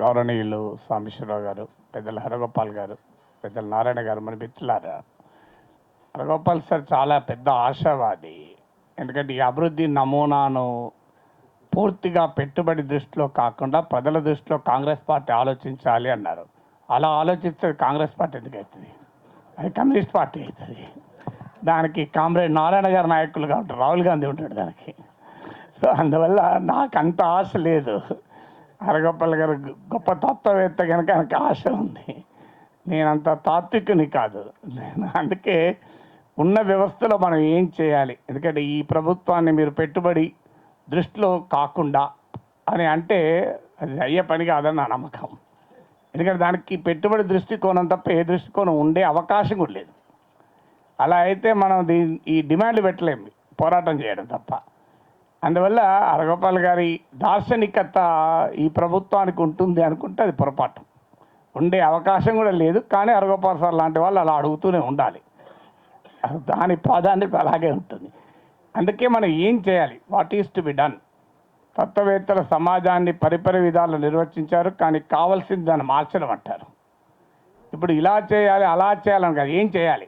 గౌరవనీయులు సాంబేశ్వరరావు గారు పెద్దల హరగోపాల్ గారు పెద్దల నారాయణ గారు మన మిత్రులారా హరగోపాల్ సార్ చాలా పెద్ద ఆశావాది. ఎందుకంటే ఈ అభివృద్ధి నమూనాను పూర్తిగా పెట్టుబడి దృష్టిలో కాకుండా ప్రజల దృష్టిలో కాంగ్రెస్ పార్టీ ఆలోచించాలి అన్నారు. అలా ఆలోచిస్తే కాంగ్రెస్ పార్టీ ఎందుకు అవుతుంది? అది కమ్యూనిస్ట్ పార్టీ అవుతుంది. దానికి కామ్రేడ్ నారాయణ గారి నాయకులుగా ఉంటారు. రాహుల్ గాంధీ ఉంటాడు దానికి. సో అందువల్ల నాకు అంత ఆశ లేదు. హరగోపాల్ గారు గొప్ప తత్వవేత్త కనుక ఆయనకి ఆశ ఉంది. నేనంత తాత్వికుని కాదు. నేను అందుకే ఉన్న వ్యవస్థలో మనం ఏం చేయాలి? ఎందుకంటే ఈ ప్రభుత్వాన్ని మీరు పెట్టుబడి దృష్టిలో కాకుండా అని అంటే అది అయ్యే పని కాదని నా నమ్మకం. ఎందుకంటే దానికి పెట్టుబడి దృష్టికోణం తప్ప ఏ దృష్టికోణం ఉండే అవకాశం కూడా లేదు. అలా అయితే మనం దీ ఈ డిమాండ్ పెట్టలేము పోరాటం చేయడం తప్ప. అందువల్ల అరగోపాల్ గారి దార్శనికత ఈ ప్రభుత్వానికి ఉంటుంది అనుకుంటే అది పొరపాటు. ఉండే అవకాశం కూడా లేదు కానీ అరగోపాల్ సార్ లాంటి వాళ్ళు అలా అడుగుతూనే ఉండాలి. దాని ప్రాధాన్యత అలాగే ఉంటుంది. అందుకే మనం ఏం చేయాలి? What is to be done తత్వవేత్తల సమాజాన్ని పరిపరి విధాలు నిర్వచించారు కానీ కావాల్సింది దాన్ని మార్చడం అంటారు ఇప్పుడు ఇలా చేయాలి అలా చేయాలని కాదు ఏం చేయాలి?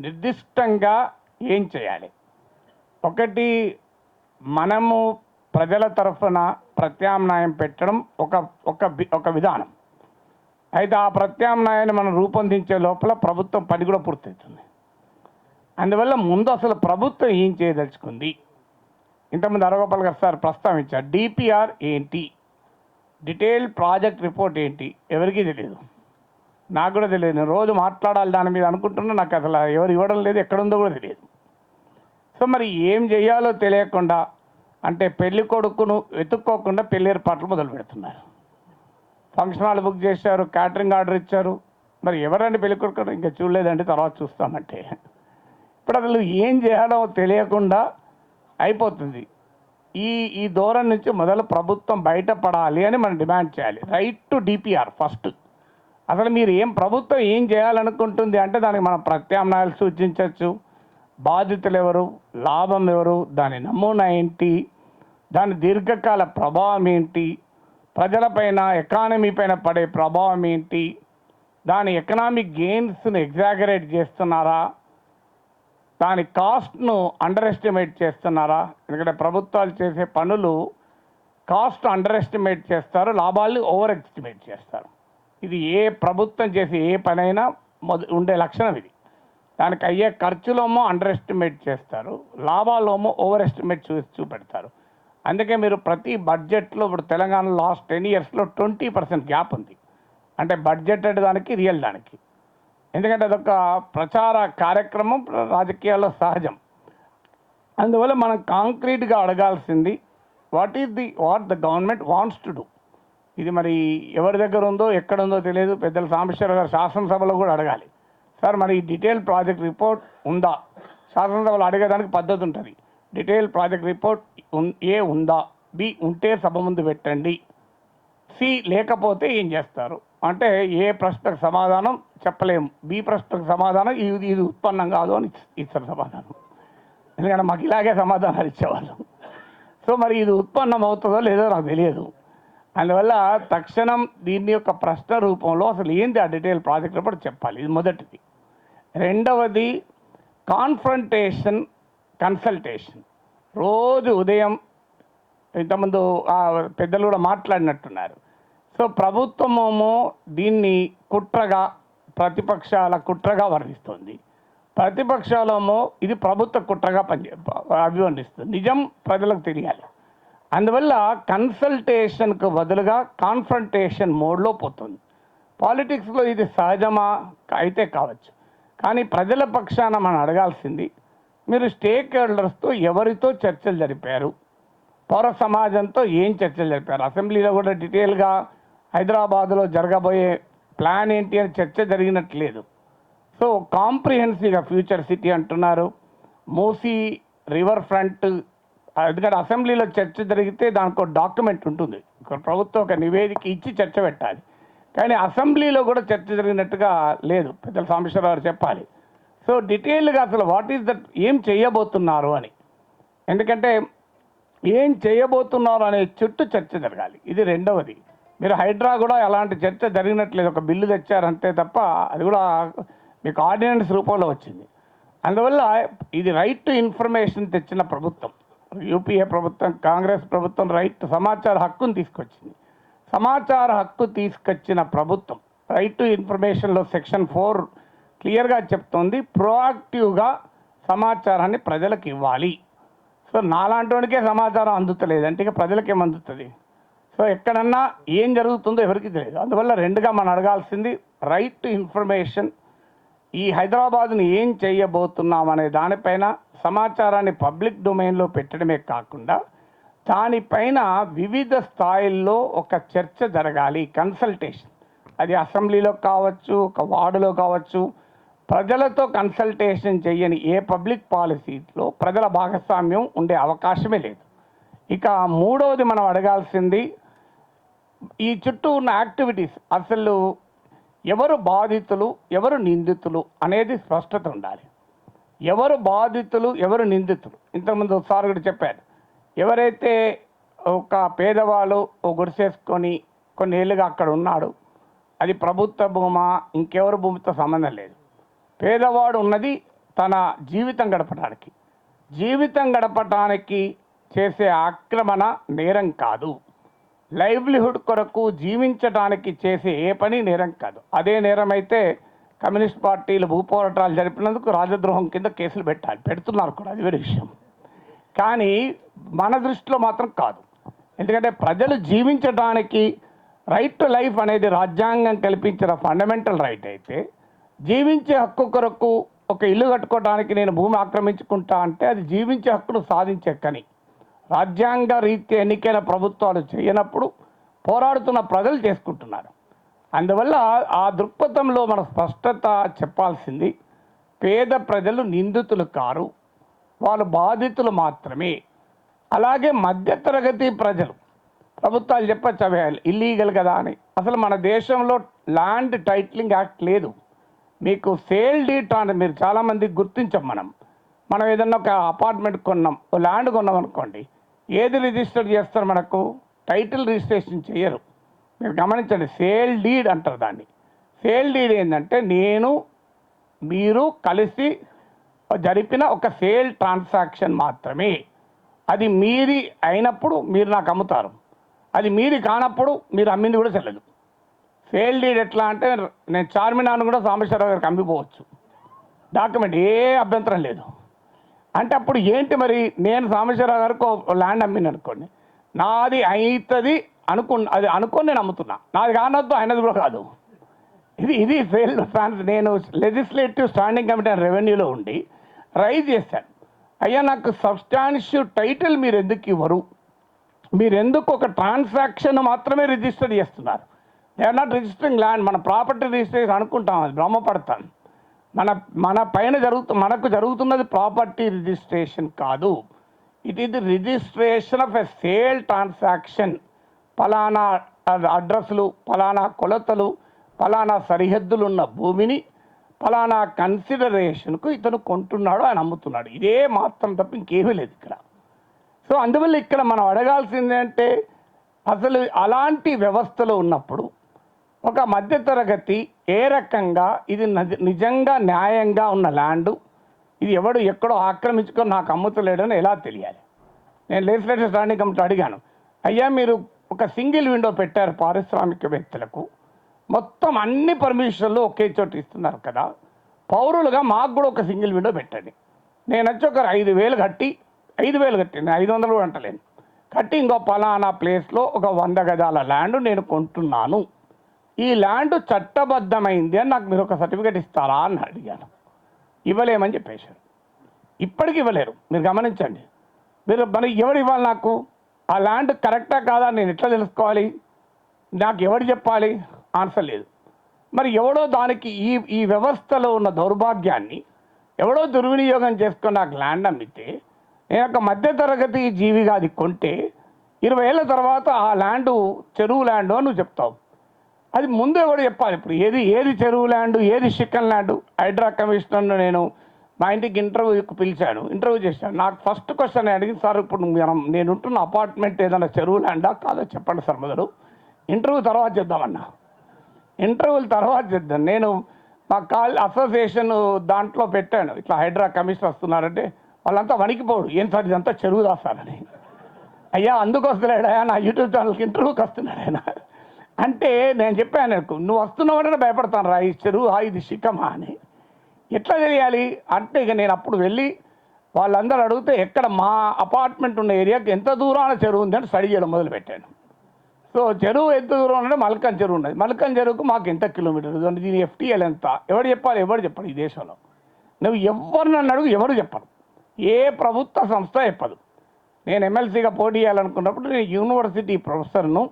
నిర్దిష్టంగా ఏం చేయాలి? ఒకటి మనము ప్రజల తరఫున ప్రత్యామ్నాయం పెట్టడం ఒక ఒక వి- ఒక విధానం. అయితే ఆ ప్రత్యామ్నాయాన్ని మనం రూపొందించే లోపల ప్రభుత్వం పని కూడా పూర్తవుతుంది. అందువల్ల ముందు అసలు ప్రభుత్వం ఏం చేయదలుచుకుంది? ఇంతకుముందు అరగోపాల్ గారు సార్ ప్రస్తావించారు డిపిఆర్ ఏంటి? డీటెయిల్ ప్రాజెక్ట్ రిపోర్ట్ ఏంటి? ఎవరికీ తెలియదు నాకు కూడా తెలియదు నేను రోజు మాట్లాడాలి దాని మీద అనుకుంటున్నా నాకు అసలు ఎవరు ఇవ్వడం లేదు ఎక్కడుందో కూడా తెలియదు సో మరి ఏం చేయాలో తెలియకుండా అంటే పెళ్ళి కొడుకును వెతుక్కోకుండా పెళ్ళి ఏర్పాట్లు మొదలు పెడుతున్నారు. ఫంక్షన్ హాల్ బుక్ చేశారు క్యాటరింగ్ ఆర్డర్ ఇచ్చారు. మరి ఎవరండి పెళ్ళి కొడుకు ఇంకా చూడలేదండి తర్వాత చూస్తామంటే. ఇప్పుడు అసలు ఏం చేయాలో తెలియకుండా అయిపోతుంది. ఈ ఈ దూరం నుంచి మొదలు ప్రభుత్వం బయటపడాలి అని మనం డిమాండ్ చేయాలి. రైట్ టు డిపిఆర్ ఫస్ట్ అసలు మీరు ఏం ప్రభుత్వం ఏం చేయాలనుకుంటుంది అంటే దానికి మనం ప్రత్యామ్నాయాలు సూచించవచ్చు. బాధితులు ఎవరు లాభం ఎవరు దాని నమూనా ఏంటి? దాని దీర్ఘకాల ప్రభావం ఏంటి? ప్రజలపైన ఎకానమీ పైన పడే ప్రభావం ఏంటి? దాని ఎకనామిక్ గెయిన్స్ను ఎగ్జాగరేట్ చేస్తున్నారా? దాని కాస్ట్ను అండర్ ఎస్టిమేట్ చేస్తున్నారా? ఎందుకంటే ప్రభుత్వాలు చేసే పనులు కాస్ట్ అండర్ ఎస్టిమేట్ చేస్తారు లాభాలు ఓవర్ ఎస్టిమేట్ చేస్తారు. ఇది ఏ ప్రభుత్వం చేసే ఏ పనైనా మొద ఉండే లక్షణం ఇది. దానికి అయ్యే ఖర్చులోమో అండర్ ఎస్టిమేట్ చేస్తారు లాభాలోమో ఓవర్ ఎస్టిమేట్ చూ చూపెడతారు. అందుకే మీరు ప్రతి బడ్జెట్లో ఇప్పుడు తెలంగాణ లాస్ట్ టెన్ ఇయర్స్లో ట్వంటీ పర్సెంట్ గ్యాప్ ఉంది. అంటే బడ్జెటెడ్ దానికి రియల్ దానికి. ఎందుకంటే అదొక ప్రచార కార్యక్రమం రాజకీయాల్లో సహజం. అందువల్ల మనం కాంక్రీట్గా అడగాల్సింది what is the what the government wants to do ఇది మరి ఎవరి దగ్గర ఉందో ఎక్కడ ఉందో తెలియదు. పెద్దల సాంబేశ్వర గారు శాసనసభలో కూడా అడగాలి. సార్ మరి డీటెయిల్ ప్రాజెక్ట్ రిపోర్ట్ ఉందా? శాసనసభలో అడిగేదానికి పద్ధతి ఉంటుంది. డీటెయిల్ ప్రాజెక్ట్ రిపోర్ట్ ఏ ఉందా? బి ఉంటే సభ ముందు పెట్టండి. సి లేకపోతే ఏం చేస్తారు? అంటే ఏ ప్రశ్నకు సమాధానం చెప్పలేము. బి ప్రశ్నకు సమాధానం ఇది ఇది ఉత్పన్నం కాదు అని ఇస్తారు సమాధానం. ఎందుకంటే మాకు ఇలాగే సమాధానాలు ఇచ్చేవాళ్ళు. సో మరి ఇది ఉత్పన్నం అవుతుందో లేదో నాకు తెలియదు. అందువల్ల తక్షణం దీని యొక్క ప్రశ్న రూపంలో అసలు ఏంది ఆ డీటెయిల్ ప్రాజెక్ట్ రిపోర్ట్ చెప్పాలి? ఇది మొదటిది. రెండవది కాన్ఫ్రంటేషన్ కన్సల్టేషన్ రోజు ఉదయం ఇంతకుముందు పెద్దలు కూడా మాట్లాడినట్టున్నారు. సో ప్రభుత్వమేమో దీన్ని కుట్రగా ప్రతిపక్షాల కుట్రగా వర్ణిస్తుంది. ప్రతిపక్షాలేమో ఇది ప్రభుత్వ కుట్రగా పనిచే అభివర్ణిస్తుంది. నిజం ప్రజలకు తెలియాలి. అందువల్ల కన్సల్టేషన్కు బదులుగా కాన్ఫ్రంటేషన్ మోడ్లో పోతుంది. పాలిటిక్స్లో ఇది సహజమా? అయితే కావచ్చు. కానీ ప్రజల పక్షాన మనం అడగాల్సింది మీరు స్టేక్ హోల్డర్స్తో ఎవరితో చర్చలు జరిపారు? పౌర సమాజంతో ఏం చర్చలు జరిపారు? అసెంబ్లీలో కూడా డీటెయిల్గా హైదరాబాద్లో జరగబోయే ప్లాన్ ఏంటి అని చర్చ జరిగినట్లేదు. సో కాంప్రిహెన్సివ్గా ఫ్యూచర్ సిటీ అంటున్నారు. మూసీ రివర్ ఫ్రంట్ ఎందుకంటే అసెంబ్లీలో చర్చ జరిగితే దానికి ఒక డాక్యుమెంట్ ఉంటుంది. ప్రభుత్వం ఒక నివేదిక ఇచ్చి చర్చ పెట్టాలి. కానీ అసెంబ్లీలో కూడా చర్చ జరిగినట్టుగా లేదు. పెద్దల సాంబేశ్వరరావు చెప్పాలి. సో డీటెయిల్గా అసలు వాట్ ఈస్ దట్ ఏం చేయబోతున్నారు అని. ఎందుకంటే ఏం చేయబోతున్నారు అనే చుట్టూ చర్చ జరగాలి. ఇది రెండవది. మీరు హైడ్రా కూడా అలాంటి చర్చ జరిగినట్లేదు. ఒక బిల్లు తెచ్చారు అంతే తప్ప అది కూడా మీకు ఆర్డినెన్స్ రూపంలో వచ్చింది. అందువల్ల ఇది రైట్ టు ఇన్ఫర్మేషన్ తెచ్చిన ప్రభుత్వం. యూపీఏ ప్రభుత్వం కాంగ్రెస్ ప్రభుత్వం రైట్ సమాచార హక్కును తీసుకొచ్చింది. సమాచార హక్కు తీసుకొచ్చిన ప్రభుత్వం. రైట్ టు ఇన్ఫర్మేషన్లో సెక్షన్ ఫోర్ క్లియర్గా చెప్తోంది. ప్రోయాక్టివ్గా సమాచారాన్ని ప్రజలకు ఇవ్వాలి. సో నాలాంటివాడికే సమాచారం అందుతలేదు. అంటే ఇక ప్రజలకేం అందుతుంది? సో ఎక్కడన్నా ఏం జరుగుతుందో ఎవరికి తెలియదు. అందువల్ల రెండుగా మనం అడగాల్సింది రైట్ టు ఇన్ఫర్మేషన్ ఈ హైదరాబాద్ని ఏం చేయబోతున్నాం అనే దానిపైన సమాచారాన్ని పబ్లిక్ డొమైన్లో పెట్టడమే కాకుండా దానిపైన వివిధ స్థాయిల్లో ఒక చర్చ జరగాలి కన్సల్టేషన్ అది అసెంబ్లీలో కావచ్చు ఒక వార్డులో కావచ్చు. ప్రజలతో కన్సల్టేషన్ చేయని ఏ పబ్లిక్ పాలసీలో ప్రజల భాగస్వామ్యం ఉండే అవకాశమే లేదు. ఇక మూడవది మనం అడగాల్సింది ఈ చుట్టూ ఉన్న యాక్టివిటీస్ అసలు ఎవరు బాధితులు ఎవరు నిందితులు అనేది స్పష్టత ఉండాలి. ఎవరు బాధితులు ఎవరు నిందితులు. ఇంతకుముందు సార్ కూడా చెప్పారు ఎవరైతే ఒక పేదవాళ్ళు ఓ గుడిసేసుకొని కొన్ని ఏళ్ళుగా అక్కడ ఉన్నాడు అది ప్రభుత్వ భూమా ఇంకెవరి భూమితో సంబంధం లేదు. పేదవాడు ఉన్నది తన జీవితం గడపడానికి జీవితం గడపటానికి చేసే ఆక్రమణ నేరం కాదు. లైవ్లీహుడ్ కొరకు జీవించడానికి చేసే ఏ పని నేరం కాదు. అదే నేరం అయితే కమ్యూనిస్ట్ పార్టీలు భూపోరాటాలు జరిపినందుకు రాజద్రోహం కింద కేసులు పెట్టాలి పెడుతున్నారు కూడా అది వేరే విషయం. కానీ మన దృష్టిలో మాత్రం కాదు. ఎందుకంటే ప్రజలు జీవించడానికి రైట్ టు లైఫ్ అనేది రాజ్యాంగం కల్పించిన ఫండమెంటల్ రైట్ అయితే జీవించే హక్కు కొరకు ఒక ఇల్లు కట్టుకోవడానికి నేను భూమి ఆక్రమించుకుంటా అంటే అది జీవించే హక్కును సాధించే కని. రాజ్యాంగ రీత్యా ఎన్నికైన ప్రభుత్వాలు చేయనప్పుడు పోరాడుతున్న ప్రజలు చేసుకుంటున్నారు. అందువల్ల ఆ దృక్పథంలో మన స్పష్టత చెప్పాల్సింది పేద ప్రజలు నిందితులు కారు వాళ్ళు బాధితులు మాత్రమే. అలాగే మధ్యతరగతి ప్రజలు. ప్రభుత్వాలు చెప్పచ్చు అవి ఇల్లీగల్ కదా అని. అసలు మన దేశంలో ల్యాండ్ టైటిలింగ్ యాక్ట్ లేదు. మీకు సేల్ డీట్ అని మీరు చాలామంది గుర్తించాం మనం. మనం ఏదన్నా ఒక అపార్ట్మెంట్ కొన్నాం ఓ ల్యాండ్ కొన్నాం అనుకోండి ఏది రిజిస్టర్ చేస్తారు మనకు? టైటిల్ రిజిస్ట్రేషన్ చేయరు. మీరు గమనించండి సేల్ డీడ్ అంటారు దాన్ని. సేల్ డీడ్ ఏంటంటే నేను మీరు కలిసి జరిపిన ఒక సేల్ ట్రాన్సాక్షన్ మాత్రమే. అది మీది అయినప్పుడు మీరు నాకు అమ్ముతారు. అది మీది కానప్పుడు మీరు అమ్మింది కూడా చెల్లదు. సేల్ డీడ్ ఎట్లా అంటే నేను చార్మినార్ను కూడా సాంబశ్వరరావు గారికి అమ్మిపోవచ్చు. డాక్యుమెంట్ ఏ అభ్యంతరం లేదు. అంటే అప్పుడు ఏంటి మరి నేను సాంబశ్వరరావు గారికి ల్యాండ్ అమ్మిన అనుకోండి. నాది అవుతుంది అనుకు అది అనుకొని నేను అమ్ముతున్నా. నాది కానొద్దు అయినది కూడా కాదు. ఇది ఇది ఫెయిల్ నేను లెజిస్లేటివ్ స్టాండింగ్ కమిటీ అని రెవెన్యూలో ఉండి రైజ్ చేశాను. అయ్యా నాకు సబ్స్టాన్షియల్ టైటిల్ మీరు ఎందుకు ఇవ్వరు? మీరు ఎందుకు ఒక ట్రాన్సాక్షన్ మాత్రమే రిజిస్టర్ చేస్తున్నారు? They are not registering land మన ప్రాపర్టీ రిజిస్ట్రేషన్ అనుకుంటాం అది భ్రమపడతాను మన మన పైన జరుగుతు మనకు జరుగుతున్నది ప్రాపర్టీ రిజిస్ట్రేషన్ కాదు. It is the registration of a sale transaction ఫలానా అడ్రస్లు ఫలానా కొలతలు ఫలానా సరిహద్దులు ఉన్న భూమిని ఫలానా కన్సిడరేషన్కు ఇతను కొంటున్నాడు ఆయన అమ్ముతున్నాడు. ఇదే మాత్రం తప్ప ఇంకేమీ లేదు ఇక్కడ. సో అందువల్ల ఇక్కడ మనం అడగాల్సింది అంటే అసలు అలాంటి వ్యవస్థలు ఉన్నప్పుడు ఒక మధ్యతరగతి ఏ రకంగా ఇది నిజంగా న్యాయంగా ఉన్న ల్యాండ్ ఇది ఎవడు ఎక్కడో ఆక్రమించుకొని నాకు అమ్ముతలేడని ఎలా తెలియాలి? నేను లెజిస్లేటర్ స్టాండింగ్ కమిటీ అడిగాను. అయ్యా మీరు ఒక సింగిల్ విండో పెట్టారు పారిశ్రామికవేత్తలకు. మొత్తం అన్ని పర్మిషన్లు ఒకే చోట ఇస్తున్నారు కదా. పౌరులుగా మాకు కూడా ఒక సింగిల్ విండో పెట్టండి. నేను వచ్చి ఒక ఐదు వేలు కట్టి ఐదు వేలు కట్టి నేను ఐదు వందలు కూడా అంటలేను. కట్టి ఇంకో పలానా ప్లేస్లో ఒక వంద గజాల ల్యాండ్ నేను కొంటున్నాను. ఈ ల్యాండ్ చట్టబద్ధమైంది అని నాకు మీరు ఒక సర్టిఫికేట్ ఇస్తారా అని అడిగాను. ఇవ్వలేమని చెప్పేశారు. ఇప్పటికి ఇవ్వలేరు. మీరు గమనించండి. మీరు మరి ఎవరు ఇవ్వాలి నాకు? ఆ ల్యాండ్ కరెక్టా కాదా? నేను ఎట్లా తెలుసుకోవాలి? నాకు ఎవరు చెప్పాలి? ఆన్సర్ లేదు. మరి ఎవడో దానికి ఈ ఈ వ్యవస్థలో ఉన్న దౌర్భాగ్యాన్ని ఎవడో దుర్వినియోగం చేసుకుని నాకు ల్యాండ్ అమ్మితే నేను ఒక మధ్యతరగతి జీవిగా అది కొంటే ఇరవై ఏళ్ళ తర్వాత ఆ ల్యాండ్ చెరువు ల్యాండ్ అని నువ్వు చెప్తావు. అది ముందు ఎవడు చెప్పాలి ఇప్పుడు? ఏది ఏది చెరువు ల్యాండ్ ఏది చికెన్ ల్యాండ్ హైడ్రా కమిషనర్ను నేను మా ఇంటికి ఇంటర్వ్యూకి పిలిచాను ఇంటర్వ్యూ చేశాను. నాకు ఫస్ట్ క్వశ్చన్ అడిగింది సార్ ఇప్పుడు మనం నేను ఉంటున్న అపార్ట్మెంట్ ఏదైనా చెరువు ల్యాండా కాదో? చెప్పండి సార్ మొదలు. ఇంటర్వ్యూ తర్వాత చేద్దామన్నా. ఇంటర్వ్యూల్ తర్వాత చేద్దాం నేను మా కాల్ అసోసియేషన్ దాంట్లో పెట్టాను. ఇట్లా హైడ్రా కమిషనర్ వస్తున్నారంటే వాళ్ళంతా వణికిపోడు. ఏం సార్ ఇదంతా చెరువు రాస్తారని అయ్యా అందుకు వస్తున్నాడు నా యూట్యూబ్ ఛానల్కి ఇంటర్వ్యూకి వస్తున్నాడు ఆయన. అంటే నేను చెప్పాను నువ్వు నువ్వు వస్తున్నావంటే భయపడతాను రా ఈ చెరువు హా ఇది శిఖమా అని. ఎట్లా తెలియాలి? అంటే ఇక నేను అప్పుడు వెళ్ళి వాళ్ళందరూ అడిగితే ఎక్కడ మా అపార్ట్మెంట్ ఉన్న ఏరియాకి ఎంత దూరాన చెరువు ఉంది అని స్టడీ చేయడం మొదలుపెట్టాను. సో చెరువు ఎంత దూరం అంటే మల్కన్ చెరువు ఉన్నది మల్కన్ చెరువుకు మాకు ఎంత కిలోమీటర్? దీని ఎఫ్టీఎల్ ఎంత? ఎవరు చెప్పాలి? ఎవరు చెప్పాలి ఈ దేశంలో? నువ్వు ఎవరు నన్ను అడుగు ఎవరు చెప్పరు. ఏ ప్రభుత్వ సంస్థ చెప్పదు. నేను ఎమ్మెల్సీగా పోటీ చేయాలనుకున్నప్పుడు నేను యూనివర్సిటీ ప్రొఫెసర్ను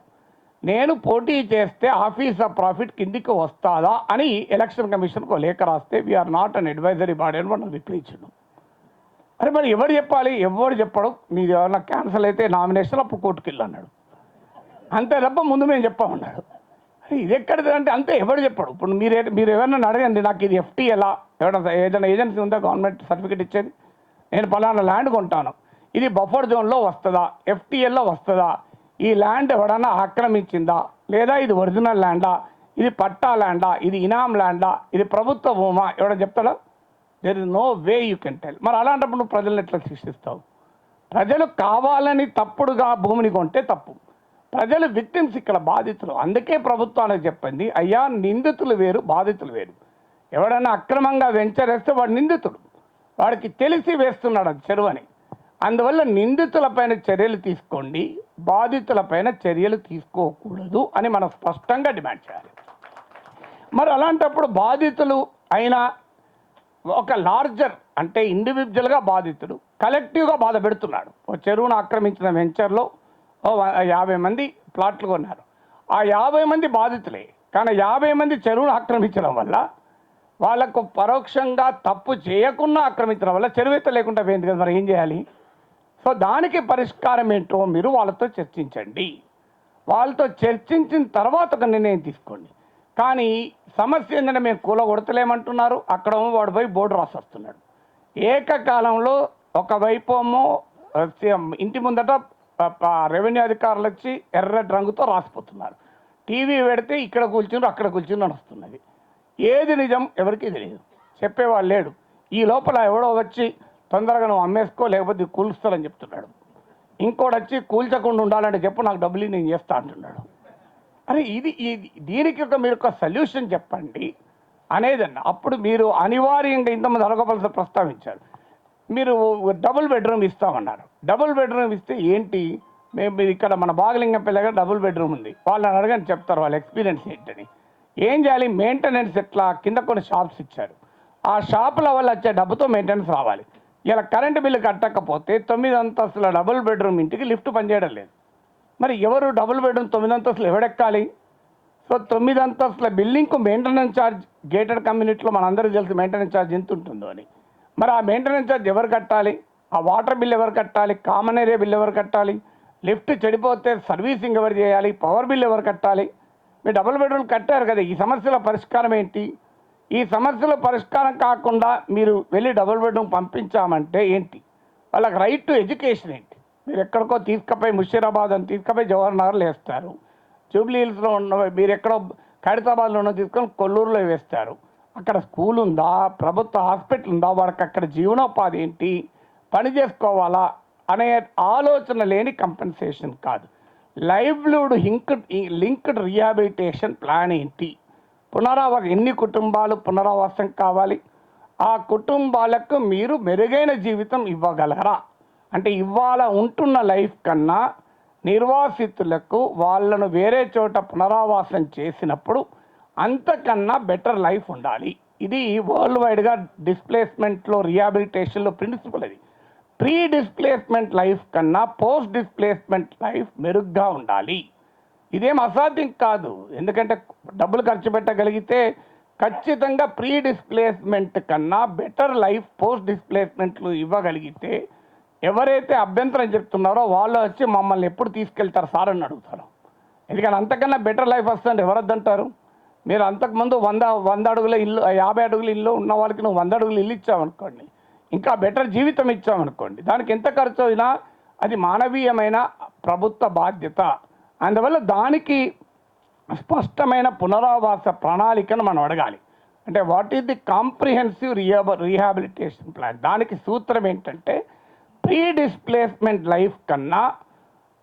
నేను పోటీ చేస్తే ఆఫీస్ ఆఫ్ ప్రాఫిట్ కిందికి వస్తాదా అని ఎలక్షన్ కమిషన్కు లేఖ రాస్తే we are not an advisory body అని మనం రిప్లై ఇచ్చాడు. అరే మరి ఎవరు చెప్పాలి? ఎవరు చెప్పడం? నీది ఏమన్నా క్యాన్సల్ అయితే నామినేషన్ అప్పుడు కోర్టుకి వెళ్ళి అన్నాడు. అంతే తప్ప ముందు మేము చెప్పామన్నాడు ఇది ఎక్కడిది అంటే అంతే ఎవరు చెప్పాడు. ఇప్పుడు మీరు మీరు ఎవరైనా అడగండి నాకు ఇది ఎఫ్టీ ఎలా ఎవరైనా ఏదైనా ఏజెన్సీ ఉందా గవర్నమెంట్ సర్టిఫికేట్ ఇచ్చేది? నేను పలానా ల్యాండ్ కొంటాను. ఇది బఫర్ జోన్లో వస్తుందా? ఎఫ్టీఎల్లో వస్తుందా? ఈ ల్యాండ్ ఎవడన్నా ఆక్రమించిందా? లేదా ఇది ఒరిజినల్ ల్యాండా? ఇది పట్టా ల్యాండా? ఇది ఇనాం ల్యాండా? ఇది ప్రభుత్వ భూమా? ఎవడో చెప్తాడా? There is no way you can tell మరి అలాంటప్పుడు నువ్వు ప్రజలను ఎట్లా శిక్షిస్తావు? ప్రజలు కావాలని తప్పుడుగా భూమిని కొంటే తప్పు. ప్రజలు విక్టిమ్స్ ఇక్కడ బాధితులు. అందుకే ప్రభుత్వానికి చెప్పింది అయ్యా నిందితులు వేరు బాధితులు వేరు. ఎవడైనా అక్రమంగా వెంచరేస్తే వాడు నిందితుడు. వాడికి తెలిసి వేస్తున్నాడు అది చెరువని అందువల్ల నిందితులపైన చర్యలు తీసుకోండి బాధితులపైన చర్యలు తీసుకోకూడదు అని మనం స్పష్టంగా డిమాండ్ చేయాలి. మరి అలాంటప్పుడు బాధితులు అయినా ఒక లార్జర్ అంటే ఇండివిజువల్గా బాధితుడు కలెక్టివ్గా బాధ పెడుతున్నాడు. ఓ చెరువును ఆక్రమించిన వెంచర్లో యాభై మంది ప్లాట్లు కొన్నారు. ఆ యాభై మంది బాధితులే. కానీ యాభై మంది చెరువును ఆక్రమించడం వల్ల వాళ్ళకు పరోక్షంగా తప్పు చేయకుండా ఆక్రమించడం వల్ల చెరువు ఎత్త లేకుండా పోయింది కదా మరి ఏం చేయాలి? సో దానికి పరిష్కారం ఏంటో మీరు వాళ్ళతో చర్చించండి. వాళ్ళతో చర్చించిన తర్వాత ఒక నిర్ణయం తీసుకోండి. కానీ సమస్య ఏంటంటే మేము కూల కొడతలేమంటున్నారు. అక్కడ వాడు పోయి బోర్డు రాసేస్తున్నాడు. ఏకకాలంలో ఒకవైపు ఇంటి ముందట రెవెన్యూ అధికారులు వచ్చి ఎర్రటి రంగుతో రాసిపోతున్నారు. టీవీ పెడితే ఇక్కడ కూర్చుని అక్కడ కూర్చుని నడుస్తున్నది ఏది నిజం ఎవరికీ తెలియదు. చెప్పేవాళ్ళు లేడు. ఈ లోపల ఎవడో వచ్చి తొందరగా నువ్వు అమ్మేసుకో లేకపోతే కూల్స్తారని కూలుస్తానని చెప్తున్నాడు. ఇంకోటి వచ్చి కూల్చకుండా ఉండాలంటే చెప్పు నాకు డబ్బులు నేను చేస్తా అంటున్నాడు. అరే ఇది ఇది దీనికి ఒక మీరు ఒక సొల్యూషన్ చెప్పండి అనేదన్న. అప్పుడు మీరు అనివార్యంగా ఇంతమంది అడగవలసి ప్రస్తావించారు. మీరు డబుల్ బెడ్రూమ్ ఇస్తామన్నారు. డబుల్ బెడ్రూమ్ ఇస్తే ఏంటి? మేము ఇక్కడ మన బాగలింగం పిల్లగా డబుల్ బెడ్రూమ్ ఉంది. వాళ్ళని అడగని చెప్తారు వాళ్ళ ఎక్స్పీరియన్స్ ఏంటని. ఏం చేయాలి? మెయింటెనెన్స్ ఎట్లా? కింద కొన్ని షాప్స్ ఇచ్చారు. ఆ షాపుల వల్ల వచ్చే డబ్బుతో మెయింటెనెన్స్ రావాలి. ఇలా కరెంటు బిల్లు కట్టకపోతే తొమ్మిది అంతస్తుల డబుల్ బెడ్రూమ్ ఇంటికి లిఫ్ట్ పనిచేయడం లేదు. మరి ఎవరు డబుల్ బెడ్రూమ్ తొమ్మిది అంతస్తులు ఎవడెక్కాలి సో తొమ్మిది అంతస్తుల బిల్డింగ్కు మెయింటెనెన్స్ ఛార్జ్ గేటెడ్ కమ్యూనిటీలో మనందరికీ తెలుసు మెయింటెనెన్స్ ఛార్జ్ ఎంత ఉంటుందో అని. మరి ఆ మెయింటెనెన్స్ ఛార్జ్ ఎవరు కట్టాలి? ఆ వాటర్ బిల్ ఎవరు కట్టాలి? కామన్ ఏరియా బిల్ ఎవరు కట్టాలి? లిఫ్ట్ చెడిపోతే సర్వీసింగ్ ఎవరు చేయాలి? పవర్ బిల్ ఎవరు కట్టాలి? మీరు డబుల్ బెడ్రూమ్ కట్టారు కదా ఈ సమస్యల పరిష్కారం ఏంటి? ఈ సమస్యల పరిష్కారం కాకుండా మీరు వెళ్ళి డబుల్ బెడ్రూమ్ పంపించామంటే ఏంటి? వాళ్ళకి రైట్ టు ఎడ్యుకేషన్ ఏంటి? మీరు ఎక్కడికో తీసుకుపోయి ముషీరాబాద్ అని తీసుకుపోయి జవహర్ నగర్లో వేస్తారు జూబ్లీ హిల్స్లో ఉన్న మీరు ఎక్కడో ఖైరతాబాద్లో ఉన్న తీసుకొని కొల్లూరులో వేస్తారు. అక్కడ స్కూల్ ఉందా? ప్రభుత్వ హాస్పిటల్ ఉందా? వాళ్ళకి అక్కడ జీవనోపాధి ఏంటి? పని చేసుకోవాలా? అనే ఆలోచన లేని కంపెన్సేషన్ కాదు. లైవ్లీవుడ్ హింక్డ్ లింక్డ్ రిహాబిలిటేషన్ ప్లాన్ ఏంటి? పునరావాసం ఎన్ని కుటుంబాలు పునరావాసం కావాలి? ఆ కుటుంబాలకు మీరు మెరుగైన జీవితం ఇవ్వగలరా? అంటే ఇవాళ ఉంటున్న లైఫ్ కన్నా నిర్వాసితులకు వాళ్ళను వేరే చోట పునరావాసం చేసినప్పుడు అంతకన్నా బెటర్ లైఫ్ ఉండాలి. ఇది వరల్డ్ వైడ్గా డిస్ప్లేస్మెంట్లో రిహాబిలిటేషన్లో ప్రిన్సిపల్ అది. ప్రీ డిస్ప్లేస్మెంట్ లైఫ్ కన్నా పోస్ట్ డిస్ప్లేస్మెంట్ లైఫ్ మెరుగ్గా ఉండాలి. ఇదేం అసాధ్యం కాదు. ఎందుకంటే డబ్బులు ఖర్చు పెట్టగలిగితే ఖచ్చితంగా ప్రీ డిస్ప్లేస్మెంట్ కన్నా బెటర్ లైఫ్ పోస్ట్ డిస్ప్లేస్మెంట్లు ఇవ్వగలిగితే ఎవరైతే అభ్యంతరం చెప్తున్నారో వాళ్ళు వచ్చి మమ్మల్ని ఎప్పుడు తీసుకెళ్తారు సార్ అని అడుగుతారు. ఎందుకంటే అంతకన్నా బెటర్ లైఫ్ వస్తుంది ఎవరొద్దంటారు? మీరు అంతకుముందు వంద వంద అడుగుల ఇల్లు యాభై అడుగుల ఇల్లు ఉన్న వాళ్ళకి నువ్వు వంద అడుగులు ఇల్లు ఇచ్చామనుకోండి ఇంకా బెటర్ జీవితం ఇచ్చామనుకోండి దానికి ఎంత ఖర్చు అయినా అది మానవీయమైన ప్రభుత్వ బాధ్యత. అందువల్ల దానికి స్పష్టమైన పునరావాస ప్రణాళికను మనం అడగాలి. అంటే what is the comprehensive rehab rehabilitation plan దానికి సూత్రం ఏంటంటే ప్రీ డిస్ప్లేస్మెంట్ లైఫ్ కన్నా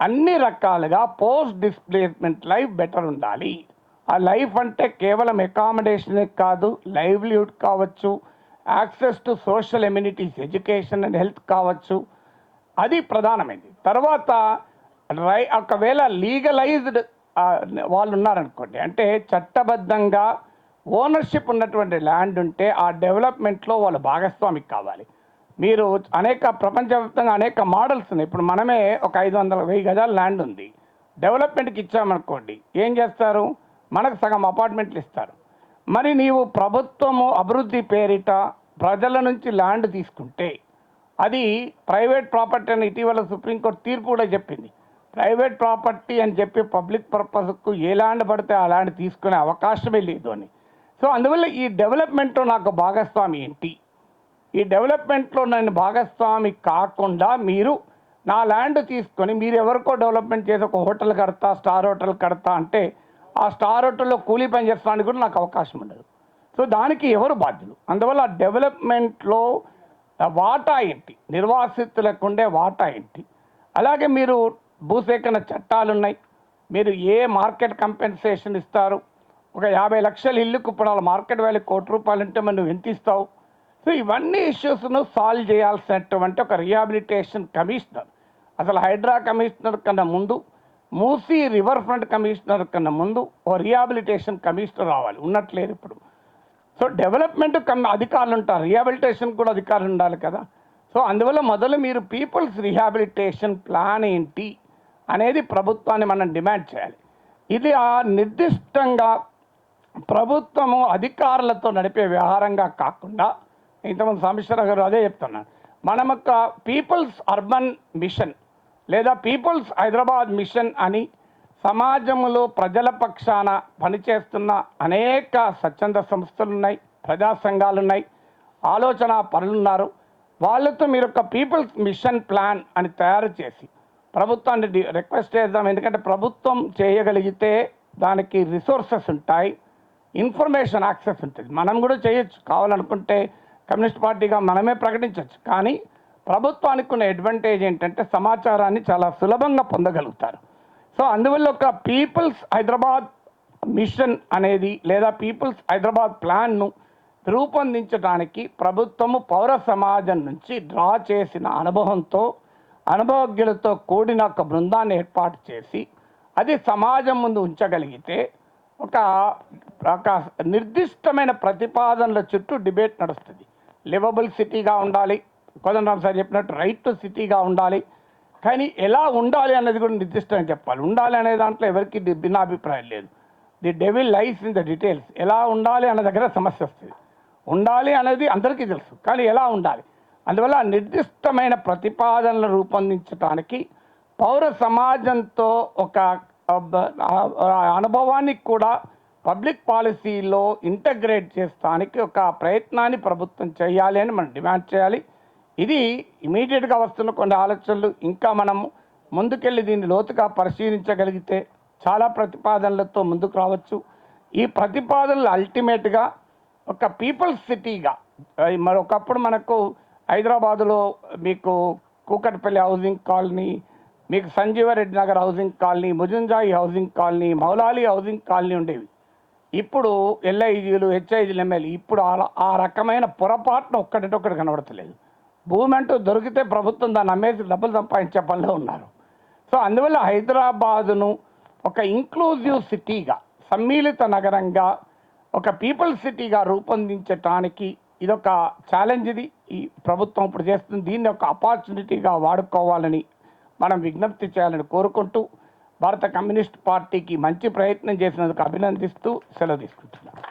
అన్ని రకాలుగా పోస్ట్ డిస్ప్లేస్మెంట్ లైఫ్ బెటర్ ఉండాలి. ఆ లైఫ్ అంటే కేవలం అకామిడేషనే కాదు లైవ్లీహుడ్ కావచ్చు access to social amenities education and health కావచ్చు. అది ప్రధానమైనది తర్వాత రై ఒకవేళ లీగలైజ్డ్ వాళ్ళు ఉన్నారనుకోండి అంటే చట్టబద్ధంగా ఓనర్షిప్ ఉన్నటువంటి ల్యాండ్ ఉంటే ఆ డెవలప్మెంట్లో వాళ్ళు భాగస్వామికి కావాలి. మీరు అనేక ప్రపంచవ్యాప్తంగా అనేక మోడల్స్ ఉన్నాయి. ఇప్పుడు మనమే ఒక ఐదు వందల వెయ్యి గజాల ల్యాండ్ ఉంది. డెవలప్మెంట్కి ఇచ్చామనుకోండి ఏం చేస్తారు? మనకు సగం అపార్ట్మెంట్లు ఇస్తారు. మరి నీవు ప్రభుత్వము అభివృద్ధి పేరిట ప్రజల నుంచి ల్యాండ్ తీసుకుంటే అది ప్రైవేట్ ప్రాపర్టీ అని ఇటీవల సుప్రీంకోర్టు తీర్పు కూడా చెప్పింది. ప్రైవేట్ ప్రాపర్టీ అని చెప్పి పబ్లిక్ పర్పస్కు ఏ ల్యాండ్ పడితే ఆ ల్యాండ్ తీసుకునే అవకాశమే లేదు అని. సో అందువల్ల ఈ డెవలప్మెంట్లో నాకు భాగస్వామి ఏంటి? ఈ డెవలప్మెంట్లో నేను భాగస్వామి కాకుండా మీరు నా ల్యాండ్ తీసుకొని మీరు ఎవరికో డెవలప్మెంట్ చేసి ఒక హోటల్ కడతా స్టార్ హోటల్ కడతా అంటే ఆ స్టార్ హోటల్లో కూలీ పని చేస్తానికి కూడా నాకు అవకాశం ఉండదు. సో దానికి ఎవరు బాధ్యులు? అందువల్ల డెవలప్మెంట్లో వాటా ఏంటి? నిర్వాసితులకు ఉండే వాటా ఏంటి? అలాగే మీరు భూసేకరణ చట్టాలు ఉన్నాయి. మీరు ఏ మార్కెట్ కంపెన్సేషన్ ఇస్తారు? ఒక యాభై లక్షల ఇల్లుకు ఇప్పుడు వాళ్ళ మార్కెట్ వాల్యూ కోటి రూపాయలు ఉంటే మనం ఎంత ఇస్తావు? సో ఇవన్నీ ఇష్యూస్ను సాల్వ్ చేయాల్సినటువంటి ఒక రిహాబిలిటేషన్ కమిషనర్. అసలు హైడ్రా కమిషనర్ కన్నా ముందు మూసీ రివర్ ఫ్రంట్ కమిషనర్ కన్నా ముందు ఓ రిహాబిలిటేషన్ కమిషనర్ రావాలి. ఉన్నట్లేదు ఇప్పుడు. సో డెవలప్మెంట్ కన్నా అధికారులు ఉంటారు. రిహాబిలిటేషన్ కూడా అధికారులు ఉండాలి కదా. సో అందువల్ల మొదలు మీరు పీపుల్స్ రిహాబిలిటేషన్ ప్లాన్ ఏంటి అనేది ప్రభుత్వాన్ని మనం డిమాండ్ చేయాలి. ఇది ఆ నిర్దిష్టంగా ప్రభుత్వము అధికారులతో నడిపే వ్యవహారంగా కాకుండా ఇంతమంది సాంబేశ్వర గారు అదే చెప్తున్నాను మనం ఒక పీపుల్స్ అర్బన్ మిషన్ లేదా పీపుల్స్ హైదరాబాద్ మిషన్ అని సమాజంలో ప్రజల పక్షాన పనిచేస్తున్న అనేక స్వచ్ఛంద సంస్థలు ఉన్నాయి ప్రజా సంఘాలు ఉన్నాయి ఆలోచన పనులున్నారు వాళ్ళతో మీరు ఒక పీపుల్స్ మిషన్ ప్లాన్ అని తయారు చేసి ప్రభుత్వాన్ని రిక్వెస్ట్ చేద్దాం. ఎందుకంటే ప్రభుత్వం చేయగలిగితే దానికి రిసోర్సెస్ ఉంటాయి ఇన్ఫర్మేషన్ యాక్సెస్ ఉంటుంది. మనం కూడా చేయొచ్చు. కావాలనుకుంటే కమ్యూనిస్ట్ పార్టీగా మనమే ప్రకటించవచ్చు కానీ ప్రభుత్వానికి ఉన్న అడ్వాంటేజ్ ఏంటంటే సమాచారాన్ని చాలా సులభంగా పొందగలుగుతారు. సో అందువల్ల ఒక పీపుల్స్ హైదరాబాద్ మిషన్ అనేది లేదా పీపుల్స్ హైదరాబాద్ ప్లాన్ను రూపొందించడానికి ప్రభుత్వము పౌర సమాజం నుంచి డ్రా చేసిన అనుభవంతో అనుభవజ్ఞులతో కూడిన ఒక బృందాన్ని ఏర్పాటు చేసి అది సమాజం ముందు ఉంచగలిగితే ఒక ఒక నిర్దిష్టమైన ప్రతిపాదనల చుట్టూ డిబేట్ నడుస్తుంది. లివబుల్ సిటీగా ఉండాలి కోదండరామ్ సార్ చెప్పినట్టు రైట్ టు సిటీగా ఉండాలి. కానీ ఎలా ఉండాలి అన్నది కూడా నిర్దిష్టంగా చెప్పాలి. ఉండాలి అనే దాంట్లో ఎవరికి భిన్నాభిప్రాయం లేదు. The devil life in the details. ఎలా ఉండాలి అన్న దగ్గర సమస్య వస్తుంది. ఉండాలి అనేది అందరికీ తెలుసు కానీ ఎలా ఉండాలి? అందువల్ల నిర్దిష్టమైన ప్రతిపాదనలు రూపొందించడానికి పౌర సమాజంతో ఒక అనుభవానికి అనుభవాన్ని కూడా పబ్లిక్ పాలసీలో ఇంటగ్రేట్ చేస్తానికి ఒక ప్రయత్నాన్ని ప్రభుత్వం చేయాలి అని మనం డిమాండ్ చేయాలి. ఇది ఇమీడియట్గా వస్తున్న కొన్ని ఆలోచనలు. ఇంకా మనం ముందుకెళ్ళి దీన్ని లోతుగా పరిశీలించగలిగితే చాలా ప్రతిపాదనలతో ముందుకు రావచ్చు. ఈ ప్రతిపాదనలు అల్టిమేట్గా ఒక పీపుల్స్ సిటీగా మరి ఒకప్పుడు మనకు హైదరాబాదులో మీకు కూకట్పల్లి హౌసింగ్ కాలనీ మీకు Sanjeevareddy Nagar housing colony ముజుంజాయి housing colony Moulali housing colony ఉండేవి. ఇప్పుడు ఎల్ఐజీలు హెచ్ఐజీలు ఎమ్మెల్యే ఇప్పుడు ఆ- ఆ రకమైన పొరపాటున ఒక్కటి ఒక్కటి కనబడతలేదు. భూమి అంటూ దొరికితే ప్రభుత్వం దాన్ని అమ్మేసి డబ్బులు సంపాదించే పనిలో ఉన్నారు. సో అందువల్ల హైదరాబాదును ఒక ఇంక్లూజివ్ సిటీగా సమ్మిళిత నగరంగా ఒక పీపుల్ సిటీగా రూపొందించటానికి ఇదొక ఛాలెంజ్ ఇది. ఈ ప్రభుత్వం ఇప్పుడు చేస్తుంది. దీన్ని ఒక ఆపర్చునిటీగా వాడుకోవాలని మనం విజ్ఞప్తి చేయాలని కోరుకుంటూ భారత కమ్యూనిస్ట్ పార్టీకి మంచి ప్రయత్నం చేసినందుకు అభినందిస్తూ సెలవు తీసుకుంటున్నాను.